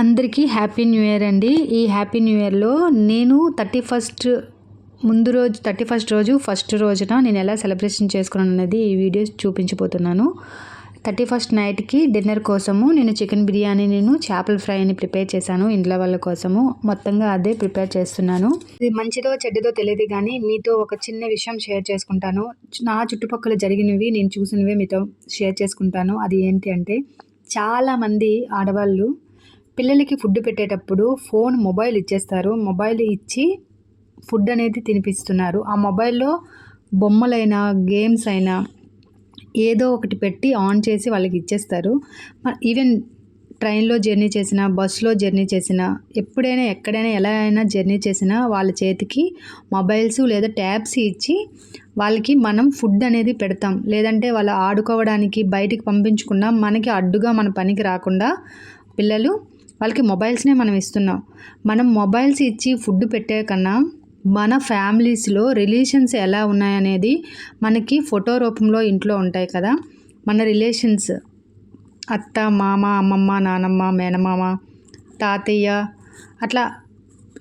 అందరికీ happy new year అండి. ఈ హ్యాపీ న్యూ ఇయర్లో నేను థర్టీ ఫస్ట్ ముందు రోజు థర్టీ ఫస్ట్ రోజు ఫస్ట్ రోజున నేను ఎలా సెలబ్రేషన్ చేసుకున్నాను అనేది ఈ వీడియో చూపించబోతున్నాను. థర్టీ ఫస్ట్ నైట్కి డిన్నర్ కోసము నేను చికెన్ బిర్యానీ నేను చేపల ఫ్రైని ప్రిపేర్ చేశాను ఇంట్లో వాళ్ళ కోసము. మొత్తంగా అదే ప్రిపేర్ చేస్తున్నాను. ఇది మంచిదో చెడ్డదో తెలియదు కానీ మీతో ఒక చిన్న విషయం షేర్ చేసుకుంటాను. నా చుట్టుపక్కల జరిగినవి నేను చూసినవి మీతో షేర్ చేసుకుంటాను. అది ఏంటి అంటే చాలామంది ఆడవాళ్ళు పిల్లలకి ఫుడ్ పెట్టేటప్పుడు ఫోన్ మొబైల్ ఇచ్చేస్తారు. మొబైల్ ఇచ్చి ఫుడ్ అనేది తినిపిస్తున్నారు. ఆ మొబైల్లో బొమ్మలైనా గేమ్స్ అయినా ఏదో ఒకటి పెట్టి ఆన్ చేసి వాళ్ళకి ఇచ్చేస్తారు. ఈవెన్ ట్రైన్లో జర్నీ చేసినా బస్సులో జర్నీ చేసినా ఎప్పుడైనా ఎక్కడైనా ఎలా అయినా జర్నీ చేసినా వాళ్ళ చేతికి మొబైల్స్ లేదా ట్యాబ్స్ ఇచ్చి వాళ్ళకి మనం ఫుడ్ అనేది పెడతాం. లేదంటే వాళ్ళు ఆడుకోవడానికి బయటికి పంపించకుండా మనకి అడ్డుగా మన పనికి రాకుండా పిల్లలు వాళ్ళకి మొబైల్స్నే మనం ఇస్తున్నాం. మనం మొబైల్స్ ఇచ్చి ఫుడ్ పెట్టే కన్నా మన ఫ్యామిలీస్లో రిలేషన్స్ ఎలా ఉన్నాయనేది మనకి ఫోటో రూపంలో ఇంట్లో ఉంటాయి కదా. మన రిలేషన్స్ అత్త మామ అమ్మమ్మ నానమ్మ మేనమామ తాతయ్య అట్లా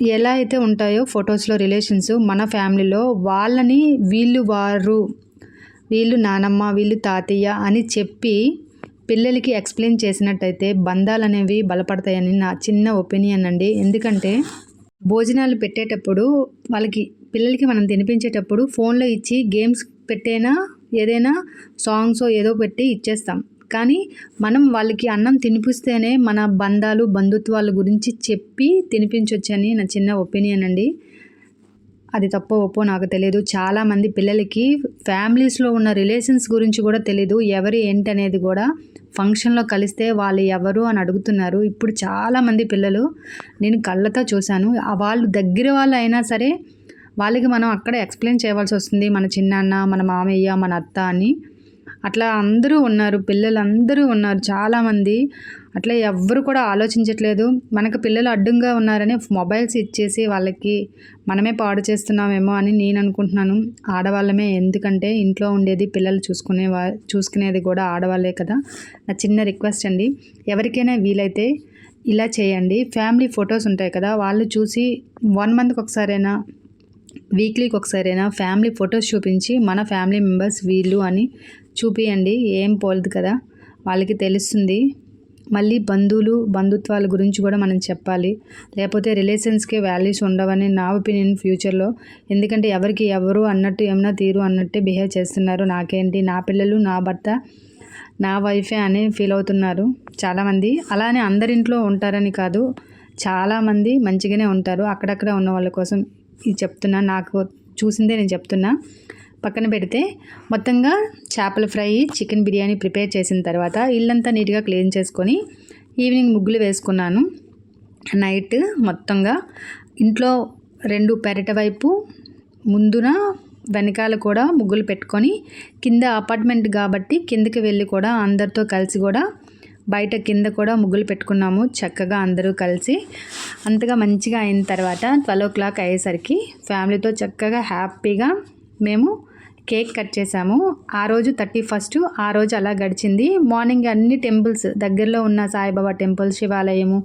ఎలా అయితే ఉంటాయో ఫొటోస్లో రిలేషన్స్ మన ఫ్యామిలీలో వాళ్ళని వీళ్ళు వారు వీళ్ళు నానమ్మ వీళ్ళు తాతయ్య అని చెప్పి పిల్లలకి ఎక్స్ప్లెయిన్ చేసినట్టయితే బంధాలు అనేవి బలపడతాయని నా చిన్న ఒపీనియన్ అండి. ఎందుకంటే భోజనాలు పెట్టేటప్పుడు వాళ్ళకి పిల్లలకి మనం తినిపించేటప్పుడు ఫోన్లో ఇచ్చి గేమ్స్ పెట్టేనా ఏదైనా సాంగ్స్ ఏదో పెట్టి ఇచ్చేస్తాం. కానీ మనం వాళ్ళకి అన్నం తినిపిస్తేనే మన బంధాలు బంధుత్వాల గురించి చెప్పి తినిపించవచ్చని నా చిన్న ఒపీనియన్ అండి. అది తప్పో ఒప్పో నాకు తెలియదు చాలామంది పిల్లలకి ఫ్యామిలీస్లో ఉన్న రిలేషన్స్ గురించి కూడా తెలియదు ఎవరు ఏంటనేది కూడా ఫంక్షన్లో కలిస్తే వాళ్ళు ఎవరు అని అడుగుతున్నారు. ఇప్పుడు చాలామంది పిల్లలు నేను కళ్ళతో చూశాను. వాళ్ళు దగ్గర వాళ్ళు అయినా సరే వాళ్ళకి మనం అక్కడ ఎక్స్ప్లెయిన్ చేయవలసి వస్తుంది. మన చిన్నాన్న మన మామయ్య మన అత్త అని. అట్లా అందరూ ఉన్నారు. పిల్లలందరూ ఉన్నారు. చాలామంది అట్లా ఎవ్వరు కూడా ఆలోచించట్లేదు. మనకు పిల్లలు అడ్డంగా ఉన్నారని మొబైల్స్ ఇచ్చేసి వాళ్ళకి మనమే పాడు చేస్తున్నామేమో అని నేను అనుకుంటున్నాను. ఆడవాళ్ళమే ఎందుకంటే ఇంట్లో ఉండేది పిల్లలు చూసుకునే వా చూసుకునేది కూడా ఆడవాళ్ళే కదా. నా చిన్న రిక్వెస్ట్ అండి. ఎవరికైనా వీలైతే ఇలా చేయండి. ఫ్యామిలీ ఫొటోస్ ఉంటాయి కదా వాళ్ళు చూసి వన్ మంత్కి ఒకసారైనా వీక్లీకి ఒకసారైనా ఫ్యామిలీ ఫొటోస్ చూపించి మన ఫ్యామిలీ మెంబర్స్ వీళ్ళు అని చూపియండి. ఏం పోలేదు కదా. వాళ్ళకి తెలుస్తుంది. మళ్ళీ బంధువులు బంధుత్వాల గురించి కూడా మనం చెప్పాలి. లేకపోతే రిలేషన్స్కే వాల్యూస్ ఉండవని నా ఒపీనియన్ ఫ్యూచర్లో. ఎందుకంటే ఎవరికి ఎవరు అన్నట్టు ఏమన్నా తీరు అన్నట్టే బిహేవ్ చేస్తున్నారు నాకేంటి? నా పిల్లలు నా భర్త నా వైఫే అని ఫీల్ అవుతున్నారు చాలామంది. అలానే అందరింట్లో ఉంటారని కాదు చాలామంది మంచిగానే ఉంటారు. అక్కడక్కడ ఉన్న వాళ్ళ కోసం ఇది చెప్తున్నా నాకు చూసిందే నేను చెప్తున్నా. పక్కన పెడితే మొత్తంగా చేపల ఫ్రై చికెన్ బిర్యానీ ప్రిపేర్ చేసిన తర్వాత ఇల్లంతా నీట్గా క్లీన్ చేసుకొని ఈవినింగ్ ముగ్గులు వేసుకున్నాను. నైట్ మొత్తంగా ఇంట్లో రెండు పెరట వైపు ముందున వెనకాల కూడా ముగ్గులు పెట్టుకొని కింద అపార్ట్మెంట్ కాబట్టి కిందకి వెళ్ళి కూడా అందరితో కలిసి కూడా బయట కింద కూడా ముగ్గులు పెట్టుకున్నాము. చక్కగా అందరూ కలిసి అంతగా మంచిగా అయిన తర్వాత ట్వెల్వ్ ఓ క్లాక్ అయ్యేసరికి ఫ్యామిలీతో చక్కగా హ్యాపీగా మేము కేక్ కట్ చేసాము ఆ రోజు థర్టీ ఫస్ట్ ఆ రోజు అలా గడిచింది. మార్నింగ్ అన్ని టెంపుల్స్ దగ్గరలో ఉన్న సాయిబాబా టెంపుల్ శివాలయము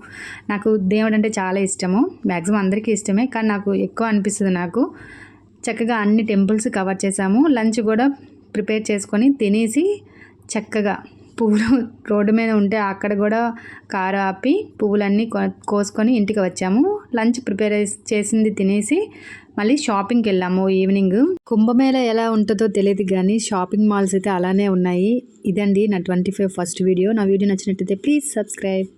నాకు దేవుడు అంటే చాలా ఇష్టము. మ్యాక్సిమం అందరికీ ఇష్టమే కానీ నాకు ఎక్కువ అనిపిస్తుంది నాకు. చక్కగా అన్ని టెంపుల్స్ కవర్ చేసాము లంచ్ కూడా ప్రిపేర్ చేసుకొని తినేసి చక్కగా పువ్వులు రోడ్డు మీద ఉంటే అక్కడ కూడా కారు ఆపి పువ్వులన్నీ కోసుకొని ఇంటికి వచ్చాము. లంచ్ ప్రిపేర్ చేసింది తినేసి మళ్ళీ షాపింగ్కి వెళ్ళాము ఈవినింగ్. కుంభమేళ ఎలా ఉంటుందో తెలియదు కానీ షాపింగ్ మాల్స్ అయితే అలానే ఉన్నాయి. ఇదండి నా ట్వంటీ ఫైవ్ ఫస్ట్ వీడియో. నా వీడియో నచ్చినట్టయితే ప్లీజ్ సబ్స్క్రైబ్.